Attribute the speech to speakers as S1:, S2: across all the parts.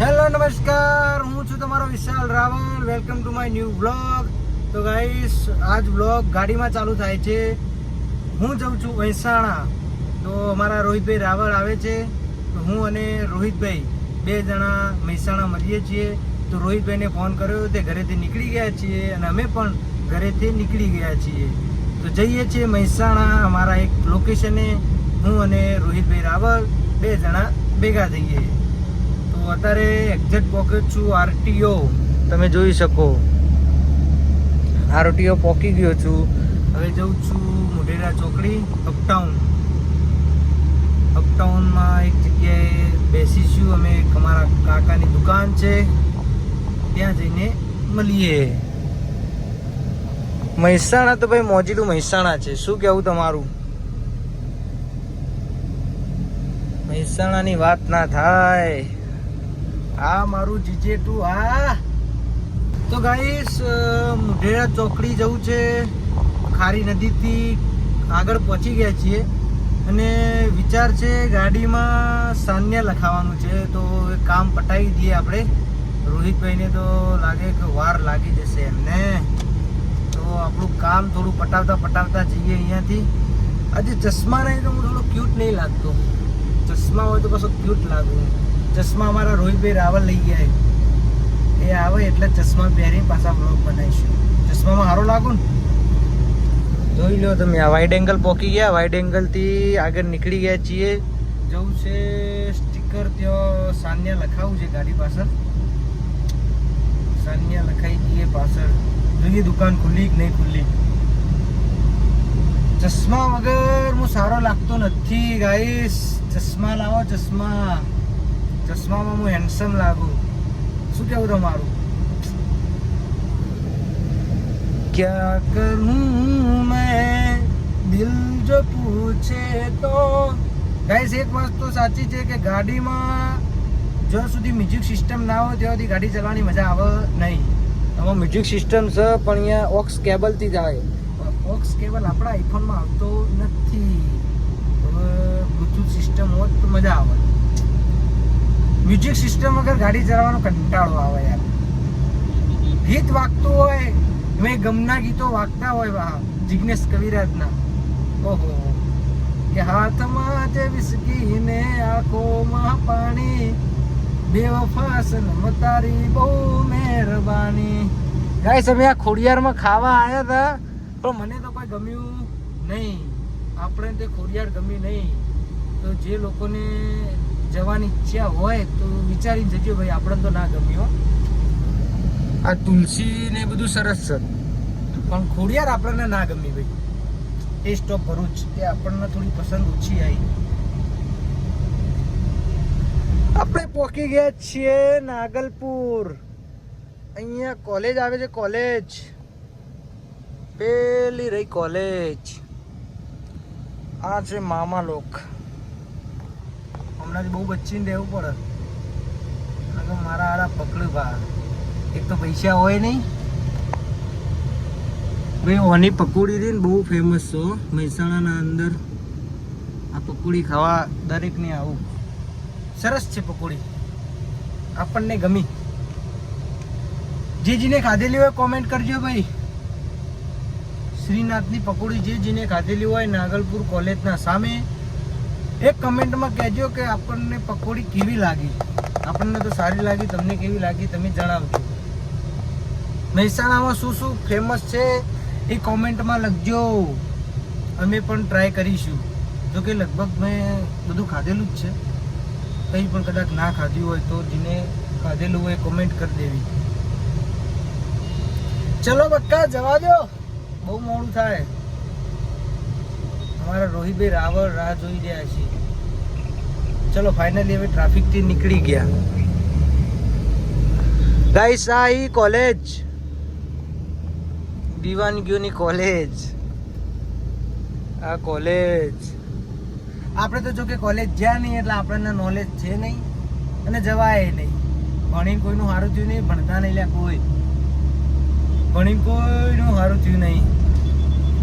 S1: Hello, નમસ્કાર. હું છું તમારો Vishal Raval. Welcome to my new blog તો ગાઈસ આજ બ્લોગ ગાડીમાં ચાલુ થાય છે. હું જઉં છું મહેસાણા તો અમારા રોહિતભાઈ રાવળ આવે છે. હું અને રોહિતભાઈ બે જણા મહેસાણા મળીએ છીએ. તો રોહિતભાઈને ફોન કર્યો, તે ઘરેથી નીકળી ગયા છીએ અને અમે પણ ઘરેથી નીકળી ગયા છીએ. તો જઈએ છીએ મહેસાણા. અમારા એક લોકેશને હું અને રોહિતભાઈ રાવલ બે જણા ભેગા થઈએ તો અત્યારે એક્ઝેક્ટ પોકેટ છું આરટીઓ. તમે જોઈ શકો. આરટીઓ પોકી ગયો છું. હવે જઉં છું મોઢેરા ચોકડી અપટાઉન અપટાઉનમાં એક જગ્યાએ બેસીશું અમે અમારા કાકાની દુકાન છે. ત્યાં જઈને મળીએ. મહેસાણા તો ભાઈ મોજીલું મહેસાણા છે. શું કેવું તમારું? મહેસાણાની વાત ના થાય. આ મારું જીજે ટુ આ. તો ગાઈસ મુઢેરા ચોકડી જવું છે. ખારી નદીથી આગળ પહોંચી ગયા છીએ. અને વિચાર છે ગાડીમાં સાન્ય લખાવાનું છે. તો એ કામ પટાવી દઈએ આપણે. રોહિતભાઈને તો લાગે કે વાર લાગી જશે એમને. આપણું કામ થોડું પટાવતા પટાવતા જઈએ અહીંયાથી. આજે ચશ્મા નહીં તો હું થોડો ક્યુટ નહીં લાગતો. ચશ્મા હોય તો કશો ક્યુટ લાગુ. ચશ્મા અમારા રોહિતભાઈ રાવલ લઈ ગયા એ આવે એટલે ચશ્મા પહેરી પાછા બ્લોગ બનાવીશું. ચશ્મામાં સારો લાગુ ને? જોઈ લો તમે, આ વાઇડ એંગલ પોકી ગયા. વાઇડ એંગલથી આગળ નીકળી ગયા છીએ. જવું છે સ્ટીકર ત્યાં સાનિયા લખાવું છે ગાડી પાછળ. સાનિયા લખાઈ ગઈ પાછળ. જોઈએ દુકાન ખુલ્લી કે નહીં ખુલ્લી ચશ્મા વગર હું સારો લાગતો નથી ગાઈસ ચશ્મા લાવો ચશ્મા ચશ્મામાં હું હેન્ડસમ લાગુ શું કેવું તમારું क्या करूं मैं દિલ જો પૂછે તો ગાઈસ એક વાત તો સાચી છે કે ગાડીમાં જ્યાં સુધી મ્યુઝિક સિસ્ટમ ના હોય ત્યાં સુધી ગાડી ચલાવવાની મજા આવે નહીં આમાં મ્યુઝિક સિસ્ટમ છે, પણ અહીંયા ઓક્સ કેબલથી જ આવે. ઓક્સ કેબલ આપણા આઈફોનમાં આવતો નથી. હવે સિસ્ટમ હોત તો મજા આવે. મ્યુઝિક સિસ્ટમ વગર ગાડી ચલાવવાનો કંટાળો આવે યાર. ગીત વાગતું હોય, મેં ગમના ગીતો વાગતા હોય જિગ્નેશ કવિરાજના. ઓહો. કે હાથમાં જે વિસકીને આંખોમાં પાણી બેવફા સનમ તારી બહુ મહેરબાની. ગાઈસ, અમે આ ખોડિયારમાં ખાવા આવ્યા હતા, પણ મને તો કોઈ ગમ્યું નહીં. આપણે તે ખોડિયાર ગમ્યું નહીં. તો જે લોકોને જવાની ઈચ્છા હોય તો વિચારીને જજો ભાઈ આપણને તો ના ગમ્યું આ તુલસી ને બધું સરસ છે. પણ ખોડિયાર આપણને ના ગમી, ભાઈ. ટેસ્ટ ઓફ ભરૂચ, એ આપણને થોડી પસંદ ઓછી આવી. આપણે પહોંચી ગયા છીએ નાગલપુર. અહીંયા કોલેજ આવે છે કોલેજ પેલી રહી કોલેજ આ છે મામા લોક. હમણાં બહુ બચીને રહેવું પડે. મારા આરા પકડું ભા એક તો પૈસા હોય નહીં. ભાઈ ઓની પકોડી રહી ને બહુ ફેમસ છો મહેસાણાના અંદર. આ પકોડી ખાવા દરેકને આવું. સરસ છે પકોડી. આપણને ગમી. જે જીને ખાધેલી હોય કોમેન્ટ કરજો ભાઈ. શ્રીનાથની પકોડી જે જીને ખાધેલી હોય નાગલપુર કોલેજના સામે. એક કમેન્ટમાં કહેજો કે આપણને પકોડી કેવી લાગી? આપણને તો સારી લાગી, તમને કેવી લાગી તમે જણાવજો. મહેસાણામાં શું શું ફેમસ છે એ કોમેન્ટમાં લખજો. અમે પણ ટ્રાય કરીશું. જો કે લગભગ મેં બધું ખાધેલું જ છે. કંઈ પણ કદાચ ના ખાધ્યું હોય તો જેને ખાધેલું હોય કોમેન્ટ કરી દેવી. ચલો બક્કા, જવા દો. બહુ મોડું થાય. અમારા રોહિતભાઈ રાવળ રાહ જોઈ રહ્યા છે. ચલો ફાઇનલી હવે ટ્રાફિકથી નીકળી ગયા. ગાઈસ આ કોલેજ દીવાનગીઓની કોલેજ આ કોલેજ આપણે તો જો કે કોલેજ જ્યાં નહીં એટલે આપણને નોલેજ છે નહીં અને જવાય નહીં. ભણીને કોઈનું સારું થયું નહીં, ભણતા નહીં લ્યા કોઈ. ભણીને કોઈનું સારું થયું નહીં.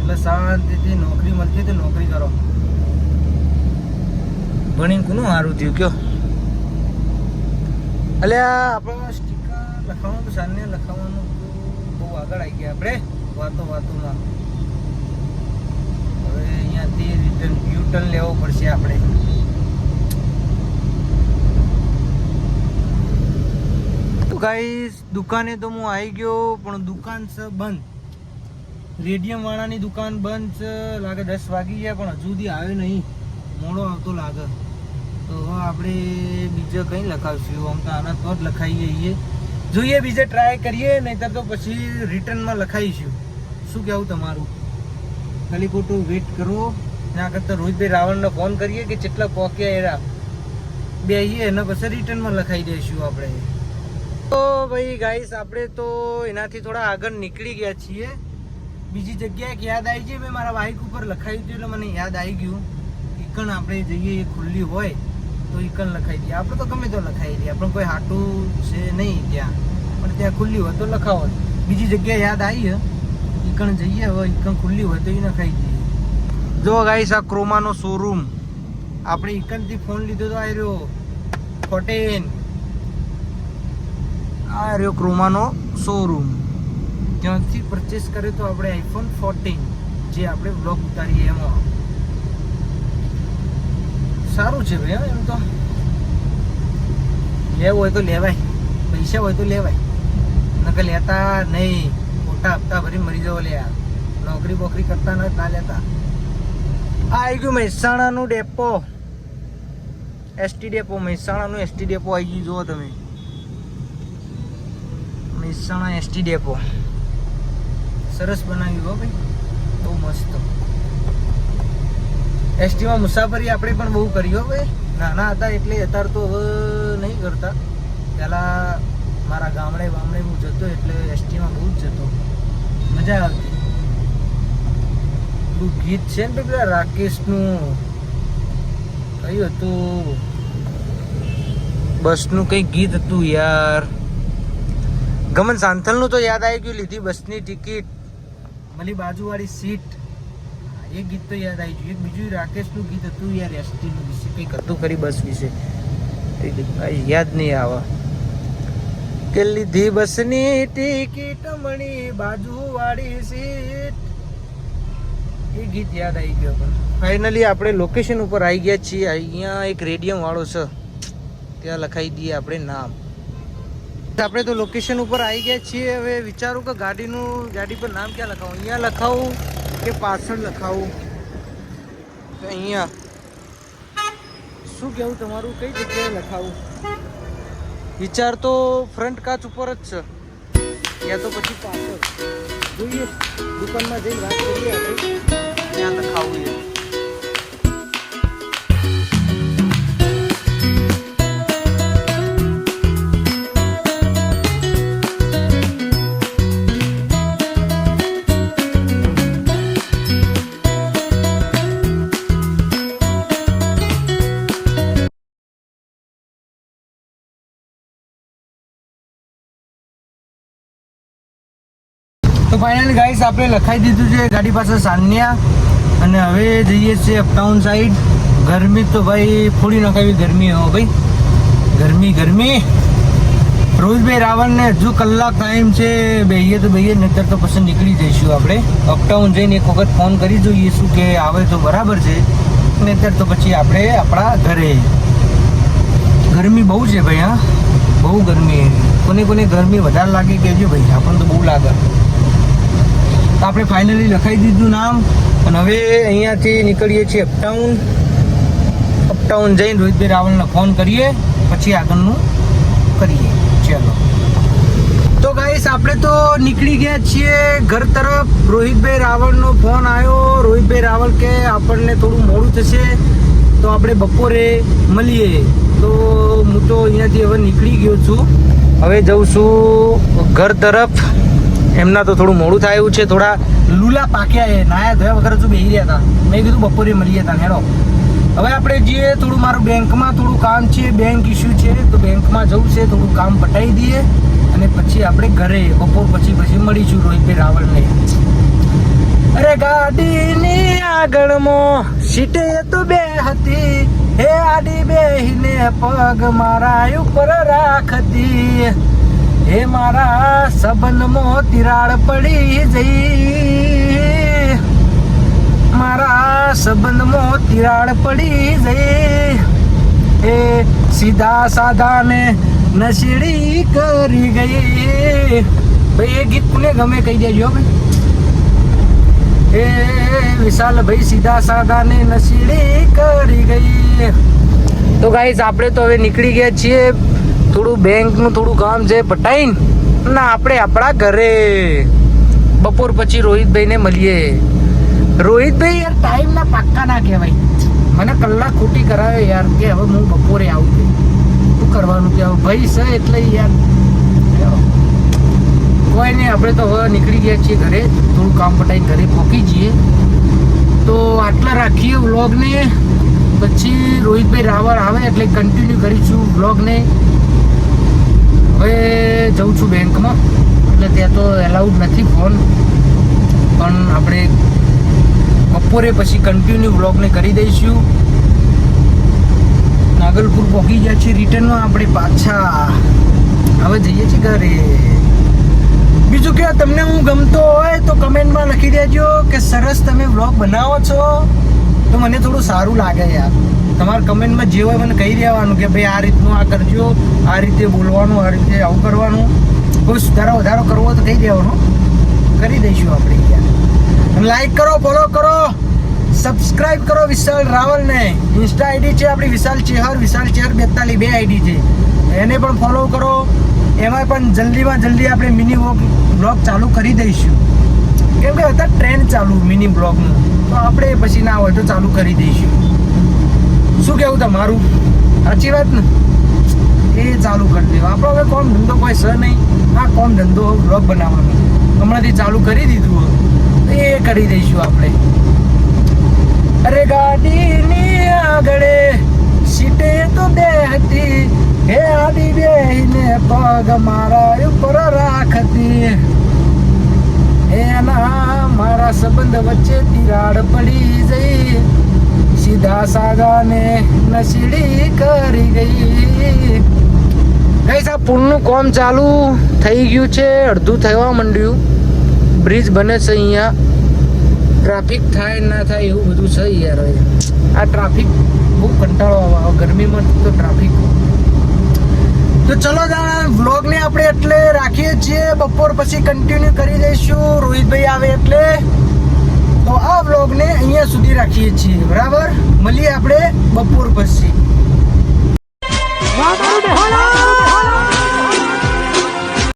S1: એટલે શાંતિથી નોકરી મળતી તો નોકરી કરો. ભણીને કોનું સારું થયું કયો? અલ્યા, આપણો સ્ટીકર લખાવવાનું સાને લખાવવાનું બહુ આગળ આવી ગયા આપણે. વાતો વાતોમાં. હવે અહીંયાથી રિટર્ન યુ ટર્ન લેવો પડશે આપણે. તો ગાઈસ દુકાને તો હું આવી ગયો, પણ દુકાન છે બંધ. રેડિયમ વાળાની દુકાન બંધ છે, લાગે દસ વાગી ગયા, પણ હજુ સુધી આવ્યો નહીં. મોડો આવતો લાગે. તો આપણે બીજે કંઈ લખાવશું, આમ તો આના તો જ લખાઈએ જઈએ જોઈએ, બીજે ટ્રાય કરીએ, નહીતર તો પછી રિટર્નમાં લખાઈશું. શું કહેવું તમારું? ખાલી ખોટું વેઇટ કરો. એના કરતાં રોહિતભાઈ રાવણને ફોન કરીએ કે કેટલા પોક્યા એરા બેહીએ એના પછી રિટર્નમાં લખાઈ દઈશું આપણે. તો ભાઈ ગાઈસ આપણે તો એનાથી થોડા આગળ નીકળી ગયા છીએ. બીજી જગ્યાએ યાદ આવી છે મેં મારા બાઇક ઉપર લખાવી દીધું એટલે મને યાદ આવી ગયું. ઈકણ આપણે જઈએ, એ ખુલ્લી હોય, તો ઈકણ લખાઈ દઈએ. આપણે તો ગમે તો લખાઈ દઈએ, આપણે કોઈ હાટું છે નહીં ત્યાં. પણ ત્યાં ખુલ્લી હોય તો લખાવો. બીજી જગ્યાએ યાદ આવી ઈકણ જઈએ, હવે ઈકણ ખુલ્લી હોય તો એ લખાઈ જઈએ. જો ગાઈસ આ ક્રોમાનો શોરૂમ આપણે ઈકણથી ફોન લીધો તો આ રહ્યો. ફોર્ટીન આ રહ્યો ક્રોમાનો શોરૂમ ત્યાંથી પરચેસ કર્યો તો આપણે આઈફોન ફોર્ટીન જે આપણે બ્લોગ ઉતારીએ એમાં. સારું છે ભાઈ એમ તો. લેવું હોય તો લેવાય. પૈસા હોય તો લેવાય. નકર લેતા નહીં. મોટા હપ્તા ભરી મરી જવો લે નોકરી બોકરી કરતા ન ના લેતા. આ આવી ગયું મહેસાણાનું ડેપો. એસટી ડેપો, મહેસાણાનું એસટી ડેપો આવી ગયું, જુઓ તમે. Mehsana ST depot. સરસ બનાવ્યું હો ભાઈ. બહુ મસ્ત. એસટીમાં મુસાફરી આપણે પણ બહુ કરી હો ભાઈ. નાના હતા એટલે અત્યારે તો હવે નહીં કરતા. પહેલાં મારા ગામડે બામડે હું જતો એટલે એસટીમાં બહુ જ જતો. મજા આવતી. પેલું ગીત છે ને પેલા રાકેશનું? કયું હતું? બસનું કંઈ ગીત હતું યાર. ગમન સાંથલનું તો યાદ આવી ગયું, લીધી બસની ટિકિટ. મળી બાજુવાળી સીટ. એ ગીત તો યાદ આવી ગયું. એક બીજું રાકેશનું ગીત હતું યાર એસટીનું વિશે. કંઈક હતું ખરી બસ વિશે. યાદ નહીં આવે. કે લીધી બસની ટિકિટ મળી બાજુવાળી સીટ. એ ગીત યાદ આવી ગયો પણ. ફાઇનલી આપણે લોકેશન ઉપર આવી ગયા છીએ. અહીંયા એક રેડિયમ વાળો છે. ત્યાં લખાઈ દઈએ આપણે નામ. આપણે તો લોકેશન ઉપર આવી ગયા છીએ. હવે વિચારું કે ગાડીનું, ગાડી પર નામ ક્યાં લખાવું? અહીંયા લખાવું કે પાછળ લખાવું? અહીંયા. શું કહેવું તમારું? કઈ જગ્યાએ લખાવું? વિચાર તો ફ્રન્ટ કાચ ઉપર જ છે. યા તો પછી પાછળ. જોઈએ, દુકાનમાં જઈને વાત કરીએ ત્યાં લખાવું એ તો ફાઇનલ ગાઈસ આપણે લખાઈ દીધું છે ગાડી પાસે સાનિયા. અને હવે જઈએ છીએ અપટાઉન સાઈડ ગરમી તો ભાઈ ફોડી નખાવી ગરમી હો ભાઈ. ગરમી ગરમી. રોહિતભાઈ રાવણને હજુ કલાક ટાઈમ છે. બેહીએ તો બેહીએ, નહીતર તો પછી નીકળી જઈશું આપણે. અપટાઉન જઈને એક વખત ફોન કરી જોઈએ શું કે આવે તો બરાબર છે. નહીતર તો પછી આપણે આપણા ઘરે. ગરમી બહુ છે ભાઈ, હા. બહુ ગરમી. કોને કોને ગરમી વધારે લાગે, કહેજો ભાઈ. આપણને તો બહુ લાગે. તો આપણે ફાઇનલી લખાઈ દીધું નામ. અને હવે અહીંયાથી નીકળીએ છીએ અપટાઉન અપટાઉન જઈને રોહિતભાઈ રાવલને ફોન કરીએ. પછી આગળનું કરીએ. ચાલો. તો ગાઈસ આપણે તો નીકળી ગયા છીએ ઘર તરફ. રોહિતભાઈ રાવળનો ફોન આવ્યો. રોહિતભાઈ રાવલ કે આપણને થોડું મોડું થશે. તો આપણે બપોરે મળીએ. તો હું તો અહીંયાથી હવે નીકળી ગયો છું. હવે જઉં છું ઘર તરફ. એમના તો થોડું મોડું થાય એવું છે, થોડા લૂલા પાક્યા એ નાયા ધોયા વગર હજુ બેહી રહ્યા હતા. મેં કીધું બપોરે મળીએ હતા, હેડો. હવે આપણે જઈએ, થોડું મારું બેંકમાં થોડું કામ છે, બેંક ઇસ્યુ છે, તો બેંકમાં જવું છે, થોડું કામ પટાઈ દઈએ અને પછી આપણે ઘરે બપોર પછી પછી મળીશું રોહિતભાઈ રાવળને અરે ગાડીની આગળમાં સીટે તો બે હતી. હે આડી બેહીને પગ મારા ઉપર રાખતી. હે મારા સંબંધમાં તિરાડ પડી જઈ. મારા સંબંધમાં તિરાડ પડી જઈ. એ સીધા સાધાને નસીડી કરી ગઈ. ભાઈ, એ ગીત કોને ગમે કહી દેજો ભાઈ. એ વિશાલ ભાઈ સીધા સાધાને નસીડી કરી ગઈ. તો ગાઈઝ આપણે તો હવે નીકળી ગયા છીએ થોડું બેંકનું થોડું કામ છે પટાઈને ના, આપણે આપણા ઘરે. બપોર પછી રોહિતભાઈને મળીએ. રોહિતભાઈ યાર ટાઈમના પાક્કા ના કહેવાય. મને કલાક ખોટી કરાવે યાર, કે હવે હું બપોરે આવું છું. શું કરવાનું કે ભાઈ છે એટલે યાર. કોઈ નહીં, આપણે તો હવે નીકળી ગયા છીએ ઘરે. થોડું કામ પટાઈને ઘરે પહોંચી જઈએ. તો આટલા રાખીએ વ્લોગને પછી રોહિતભાઈ રાવર આવે એટલે કન્ટિન્યુ કરીશું વ્લોગને હવે જઉં છું બેંકમાં. એટલે ત્યાં તો એલાઉડ નથી ફોન પણ આપણે બપોરે પછી કન્ટિન્યુ બ્લોગને કરી દઈશું. નાગલપુર પહોંચી ગયા છીએ રિટર્નમાં આપણે પાછા હવે જઈએ છીએ ઘરે. બીજું કે તમને હું ગમતો હોય તો કમેન્ટમાં લખી દેજો કે સરસ તમે વ્લોગ બનાવો છો. તો મને થોડું સારું લાગે યાર. તમારા કમેન્ટમાં જે હોય મને કહી દેવાનું કે ભાઈ આ રીતનું આ કરજો, આ રીતે બોલવાનું, આ રીતે આવું કરવાનું. કોઈ સુધારો વધારો કરવો તો કહી દેવાનું. કરી દઈશું આપણે યાર. લાઈક કરો ફોલો કરો. સબસ્ક્રાઇબ કરો વિશાલ રાવલને. ઇન્સ્ટા આઈડી છે આપણી વિશાલ ચેહર વિશાલ ચેહર બેતાલીસ, બે આઈડી છે. એને પણ ફોલો કરો. એમાં પણ જલ્દીમાં જલ્દી આપણે મિની વોક બ્લોગ ચાલુ કરી દઈશું. કેમ કે અત્યારે ટ્રેન્ડ ચાલુ મિની બ્લોગનું તો આપણે પછી ના હોય તો ચાલુ કરી દઈશું. શું કેવું તમારું? સાચી વાત ને? એ ચાલુ કરી દેવું. આપણો હવે કોમ ધંધો કોઈ છે નહીં. આ કોમ ધંધો બ્લોગ બનાવવાનો. હમણાંથી ચાલુ કરી દીધું હોય. એ કરી દઈશું આપણે. અરે ગાડીની આગળ સીટે તો બે હતી હે આડી બેહીને પગ મારા ઉપર રાખતી એના મારા સંબંધ વચ્ચે તિરાડ પડી જઈ સીધા સાગાને નસીડી કરી ગઈ. ગઈસ આ પુલનું કામ ચાલુ થઈ ગયું છે, અડધું થવા માંડ્યું. બ્રિજ બને છે અહીંયા. ટ્રાફિક થાય ના થાય એવું બધું છે યાર આ ટ્રાફિક બહુ કંટાળો આવે ગરમીમાં તો ટ્રાફિક તો ચલો વ્લોગ ને આપણે એટલે રાખીએ છીએ. બપોર પછી કન્ટિન્યુ કરી દઈશું. રોહિતભાઈ આવે એટલે. તો આ વ્લોગ ને અહીંયા સુધી રાખીએ છીએ. બરાબર? મળીએ આપણે બપોર પછી.